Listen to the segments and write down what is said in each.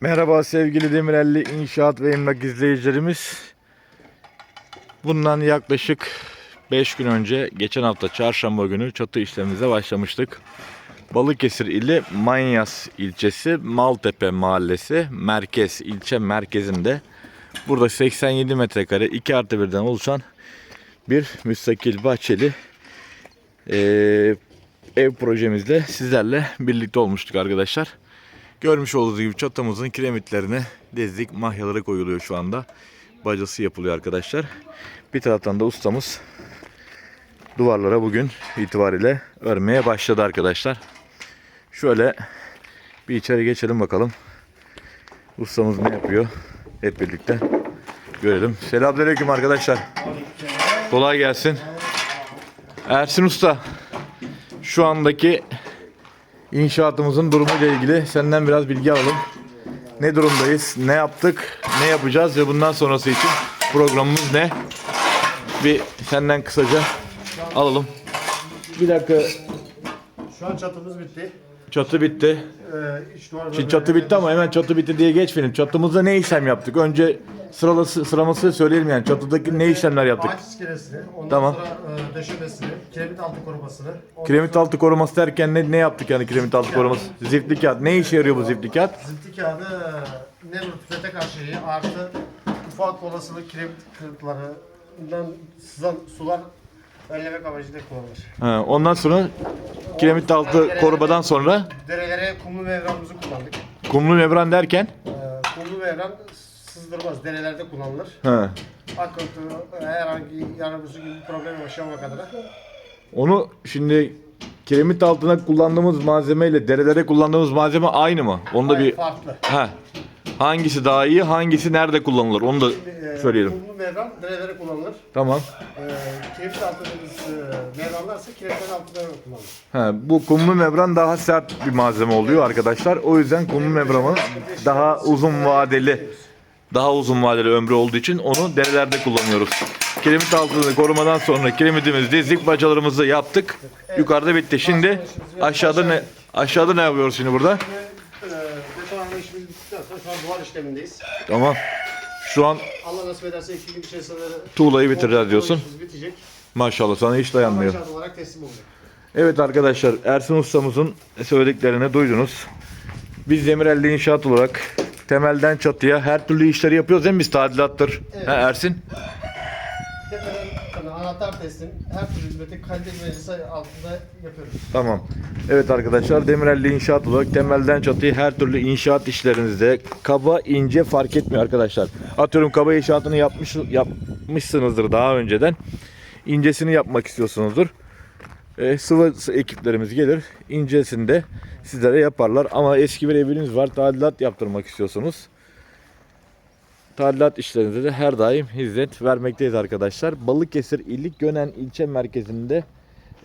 Merhaba sevgili Demirelli İnşaat ve Emlak izleyicilerimiz. Bundan yaklaşık 5 gün önce geçen hafta çarşamba günü çatı işlemimize başlamıştık. Balıkesir ili Manyas ilçesi Maltepe mahallesi merkez ilçe merkezinde burada 87 metrekare 2 artı 1'den oluşan bir müstakil bahçeli eee, ev projemizde sizlerle birlikte olmuştuk arkadaşlar. Görmüş olduğunuz gibi çatımızın kiremitlerine dezdik mahyaları koyuluyor şu anda. Bacası yapılıyor arkadaşlar. Bir taraftan da ustamız duvarlara bugün itibariyle örmeye başladı arkadaşlar. Şöyle bir içeri geçelim bakalım. Ustamız ne yapıyor? Hep birlikte görelim. Selamünaleyküm arkadaşlar. Kolay gelsin. Ersin Usta. Şu andaki İnşaatımızın durumu ile ilgili senden biraz bilgi alalım. Ne durumdayız? Ne yaptık? Ne yapacağız ve bundan sonrası için programımız ne? Bir senden kısaca alalım. Bir dakika. Şu an çatımız bitti. Çatı bitti. Ee, iç Şimdi çatı bitti ama hemen çatı bitti diye geçmeyelim. Çatımızda ne işlem yaptık? Önce sıralası, sıraması söyleyelim yani. Çatıdaki ne işlemler yaptık? Ağaç iskelesini, ondan Tamam. sonra e, döşemesini, kiremit altı korumasını. ondan Kiremit altı koruması derken ne, ne yaptık yani kiremit altı koruması? Zifli kağıt. Ne işe yarıyor bu zifli kağıt? sonra Zifti kağıdı e, ne rutubete karşı iyi, artı ufak olasılık kiremit kırıklarından sızan sular önlemek amacıyla kullanılır. Ha, ondan sonra kiremit altı korumadan sonra Derelere kumlu mevramımızı kullandık. kumlu membran derken Ee, kumlu mevram sızdırmaz, derelerde kullanılır. ha, Akıntı, herhangi yanımızı gibi bir problem yaşamamak adına. onu şimdi kiremit altına kullandığımız malzeme ile derelere kullandığımız malzeme aynı mı? Onu da Hayır, bir farklı. ha, hangisi daha iyi, hangisi nerede kullanılır? Onu da Ee, söyleyelim. Kumlu mevram derelere kullanılır. Tamam. Ee, kiremit altı dediğimiz e, mevramlarsa kiremitlerin altında kullanılır. Ha, bu kumlu membran daha sert bir malzeme oluyor arkadaşlar. O yüzden kumlu membranı daha uzun vadeli daha uzun vadeli ömrü olduğu için onu derelerde kullanıyoruz. Kiremit altını korumadan sonra kiremitimizi dizdik, bacalarımızı yaptık. Yukarıda bitti. Şimdi aşağıda ne aşağıda ne yapıyoruz şimdi burada? Şimdi betonarme işimiz bittikten sonra şu an duvar işlemindeyiz. Tamam. Şu an Allah nasip ederse iki gün içerisinde tuğlayı bitireceğiz diyorsun. işimiz bitecek. Maşallah sana hiç dayanmıyor. Amaç olarak teslim olacak. Evet arkadaşlar Ersin ustamızın söylediklerini duydunuz. Biz Demirelli İnşaat olarak temelden çatıya her türlü işleri yapıyoruz değil mi biz tadilattır? Evet. Ha, Ersin? Tepeden anahtar teslim, her türlü hizmeti kalite güvencesi altında yapıyoruz. Tamam. Evet arkadaşlar Demirelli İnşaat olarak temelden çatıya her türlü inşaat işlerinizde kaba ince fark etmiyor arkadaşlar. Atıyorum kaba inşaatını yapmış yapmışsınızdır daha önceden. İncesini yapmak istiyorsunuzdur. E, sıvı ekiplerimiz gelir. incesini de sizlere yaparlar. Ama eski bir eviniz var. Tadilat yaptırmak istiyorsunuz. Tadilat işlerinize de her daim hizmet vermekteyiz arkadaşlar. Balıkesir İllik Gönen ilçe merkezinde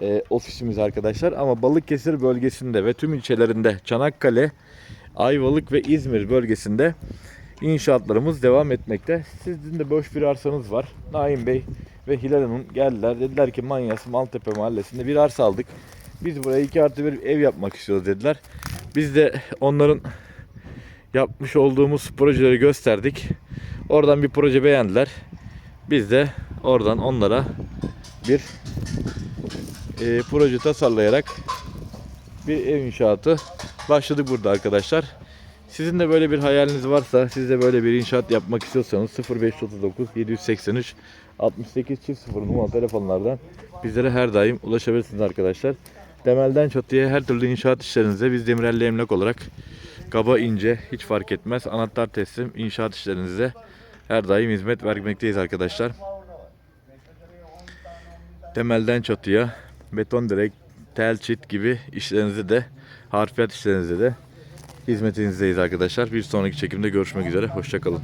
e, ofisimiz arkadaşlar. Ama Balıkesir bölgesinde ve tüm ilçelerinde Çanakkale, Ayvalık ve İzmir bölgesinde inşaatlarımız devam etmekte. Sizin de boş bir arsanız var. Naim Bey ve Hilal Hanım geldiler. Dediler ki Manyas Maltepe mahallesinde bir arsa aldık. Biz buraya 2 artı bir ev yapmak istiyoruz dediler. Biz de onların yapmış olduğumuz projeleri gösterdik. Oradan bir proje beğendiler. Biz de oradan onlara bir e, proje tasarlayarak bir ev inşaatı başladık burada arkadaşlar. Sizin de böyle bir hayaliniz varsa, siz de böyle bir inşaat yapmak istiyorsanız 0539 783 68 0 numaralı telefonlardan bizlere her daim ulaşabilirsiniz arkadaşlar. Temelden çatıya her türlü inşaat işlerinizde biz Demirelli Emlak olarak kaba ince hiç fark etmez anahtar teslim inşaat işlerinizde her daim hizmet vermekteyiz arkadaşlar. Temelden çatıya beton direk, tel çit gibi işlerinizde de harfiyat işlerinizde de hizmetinizdeyiz arkadaşlar. Bir sonraki çekimde görüşmek üzere. Hoşçakalın.